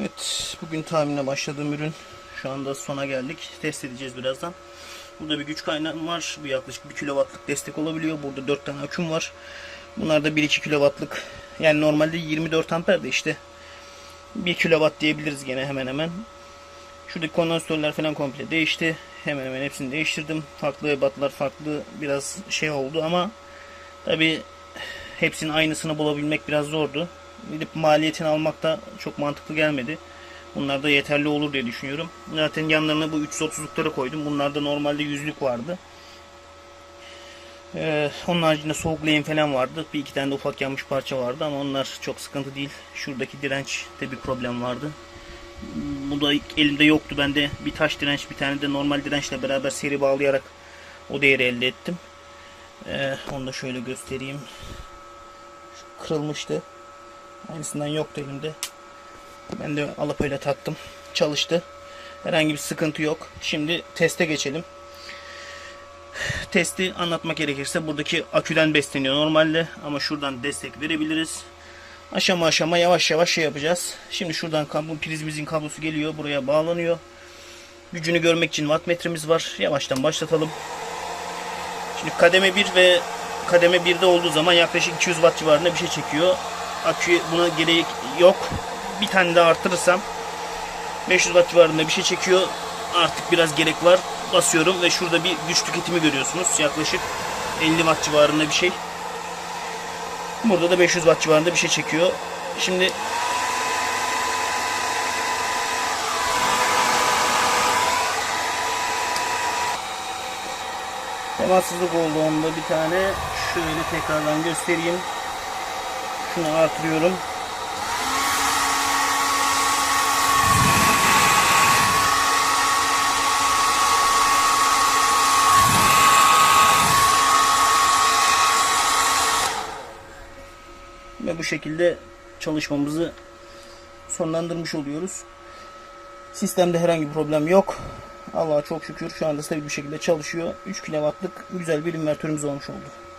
Evet, bugün tahmine başladığım ürün. Şu anda sona geldik. Test edeceğiz birazdan. Burada bir güç kaynağım var. Bu yaklaşık 1 kW'lık destek olabiliyor. Burada 4 tane aküm var. Bunlar da 1-2 kW'lık. Yani normalde 24 amper de işte 1 kW diyebiliriz gene hemen hemen. Şuradaki kondansatörler falan komple değişti. Hemen hemen hepsini değiştirdim. Farklı ebatlar farklı biraz şey oldu ama tabi hepsinin aynısını bulabilmek biraz zordu. Gidip maliyetini almak da çok mantıklı gelmedi. Bunlar da yeterli olur diye düşünüyorum. Zaten yanlarına bu 330'lukları koydum. Bunlarda normalde yüzlük vardı. Ee, onun haricinde soğuk lehim falan vardı. Bir iki tane de ufak yanmış parça vardı ama onlar çok sıkıntı değil. Şuradaki dirençte bir problem vardı. Bu da elimde yoktu. Ben de bir taş direnç bir tane de normal dirençle beraber seri bağlayarak o değeri elde ettim. Ee, onu da şöyle göstereyim. Şu kırılmıştı. Aynısından yoktu elimde. Ben de alıp öyle taktım. Çalıştı. Herhangi bir sıkıntı yok. Şimdi teste geçelim. Testi anlatmak gerekirse buradaki aküden besleniyor normalde ama şuradan destek verebiliriz. Aşama aşama yavaş yavaş şey yapacağız. Şimdi şuradan kablo, prizimizin kablosu geliyor. Buraya bağlanıyor. Gücünü görmek için wattmetremiz var. Yavaştan başlatalım. Şimdi kademe 1 ve kademe 1'de olduğu zaman yaklaşık 200 watt civarında bir şey çekiyor. Akü buna gerek yok. Bir tane daha artırırsam 500 watt civarında bir şey çekiyor. Artık biraz gerek var. Basıyorum ve şurada bir güç tüketimi görüyorsunuz. Yaklaşık 50 watt civarında bir şey. Burada da 500 watt civarında bir şey çekiyor. Şimdi temassızlık oldu onda bir tane. Şöyle tekrardan göstereyim. Şunu artırıyorum. Ve bu şekilde çalışmamızı sonlandırmış oluyoruz. Sistemde herhangi bir problem yok. Allah'a çok şükür şu anda stabil bir şekilde çalışıyor. 3 kW'lık güzel bir invertörümüz olmuş oldu.